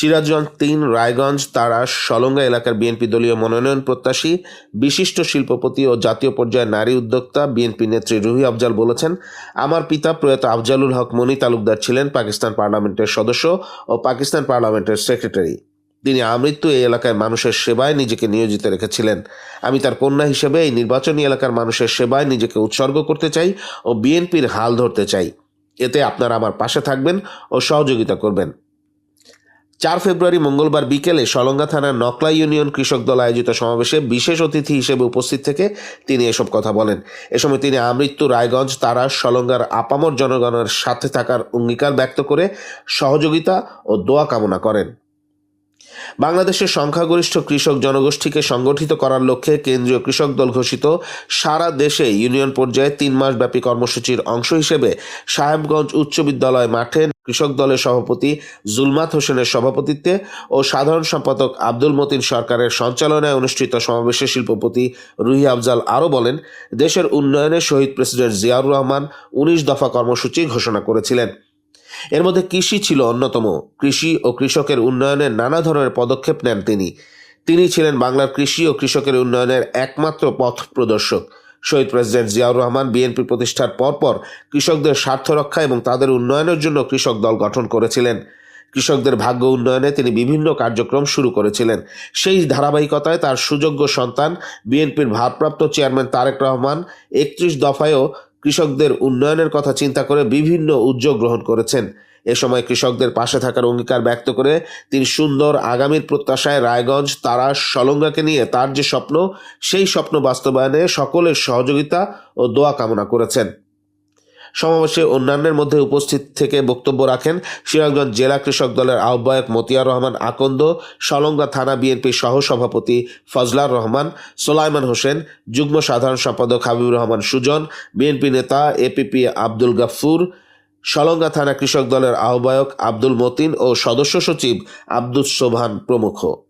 সিরাজগঞ্জ তিন, রায়গঞ্জ, তারা সলঙ্গা এলাকার বিএনপি দলীয় মনোনয়ন প্রত্যাশী, বিশিষ্ট শিল্পপতি ও জাতীয় পর্যায়ের নারী উদ্যোক্তা বিএনপি নেত্রী রুহি আফজাল বলেছেন, আমার পিতা প্রয়াত আফজালুল হক মনি তালুকদার ছিলেন পাকিস্তান পার্লামেন্টের সদস্য ও পাকিস্তান পার্লামেন্টের সেক্রেটারি। তিনি আমৃত্যু এই এলাকায় মানুষের সেবায় নিজেকে নিয়োজিত রেখেছিলেন। আমি তার কন্যা হিসেবে এই নির্বাচনী এলাকার মানুষের সেবায় নিজেকে উৎসর্গ করতে চাই ও বিএনপির হাল ধরতে চাই। এতে আপনারা আমার পাশে থাকবেন ও সহযোগিতা করবেন। চার ফেব্রুয়ারি মঙ্গলবার বিকেলে সলঙ্গা থানার নকলা ইউনিয়ন কৃষক দল আয়োজিত সমাবেশে বিশেষ অতিথি হিসেবে উপস্থিত থেকে তিনি এসব কথা বলেন। এ সময় তিনি আমৃত্যু রায়গঞ্জ, তারা, সলঙ্গার আপামর জনগণের সাথে থাকার অঙ্গীকার ব্যক্ত করে সহযোগিতা ও দোয়া কামনা করেন। বাংলাদেশের সংখ্যাগরিষ্ঠ কৃষক জনগোষ্ঠীকে সংগঠিত করার লক্ষ্যে কেন্দ্রীয় কৃষক দল ঘোষিত সারা দেশে ইউনিয়ন পর্যায়ে তিন মাস ব্যাপী কর্মসূচির অংশ হিসেবে সাহেবগঞ্জ উচ্চ বিদ্যালয় মাঠে কৃষক দলের সভাপতি জুলমাত হোসেনের সভাপতিত্বে ও সাধারণ সম্পাদক আব্দুল মতিন সরকারের সঞ্চালনায় অনুষ্ঠিত সমাবেশে শিল্পপতি রুহি আফজাল আরও বলেন, দেশের উন্নয়নে শহীদ প্রেসিডেন্ট জিয়াউর রহমান উনিশ দফা কর্মসূচি ঘোষণা করেছিলেন। এর মধ্যে কৃষি ছিল অন্যতম। কৃষি ও কৃষকের উন্নয়নে নানা ধরনের পদক্ষেপ নেন তিনি। তিনি ছিলেন বাংলার কৃষি ও কৃষকের উন্নয়নের একমাত্র পথ প্রদর্শক। শহীদ প্রেসিডেন্ট জিয়াউর রহমান বিএনপি প্রতিষ্ঠার পরপর কৃষকদের স্বার্থ রক্ষা এবং তাদের উন্নয়নের জন্য কৃষক দল গঠন করেছিলেন। কৃষকদের ভাগ্য উন্নয়নে তিনি বিভিন্ন কার্যক্রম শুরু করেছিলেন। সেই ধারাবাহিকতায় তার সুযোগ্য সন্তান বিএনপির ভারপ্রাপ্ত চেয়ারম্যান তারেক রহমান একত্রিশ দফায়ও কৃষকদের উন্নয়নের কথা চিন্তা করে বিভিন্ন উদ্যোগ গ্রহণ করেছেন। এ সময় কৃষকদের পাশে থাকার অঙ্গীকার ব্যক্ত করে তিনি সুন্দর আগামীর প্রত্যাশায় রায়গঞ্জ, তারা, সলঙ্গাকে নিয়ে তার যে স্বপ্ন, সেই স্বপ্ন বাস্তবায়নে সকলের সহযোগিতা ও দোয়া কামনা করেছেন। সমাবেশে অন্যান্যের মধ্যে উপস্থিত থেকে বক্তব্য রাখেন সিরাজগঞ্জ জেলা কৃষক দলের আহ্বায়ক মতিয়ার রহমান আকন্দ সলঙ্গা থানা বিএনপির সহসভাপতি ফজলার রহমান, সোলাইমান হোসেন, যুগ্ম সাধারণ সম্পাদক হাবিবুর রহমান সুজন, বিএনপি নেতা এপিপি আব্দুল গাফুর সলঙ্গা থানা কৃষক দলের আহ্বায়ক আব্দুল মতিন ও সদস্য সচিব আব্দুস সোভান প্রমুখ।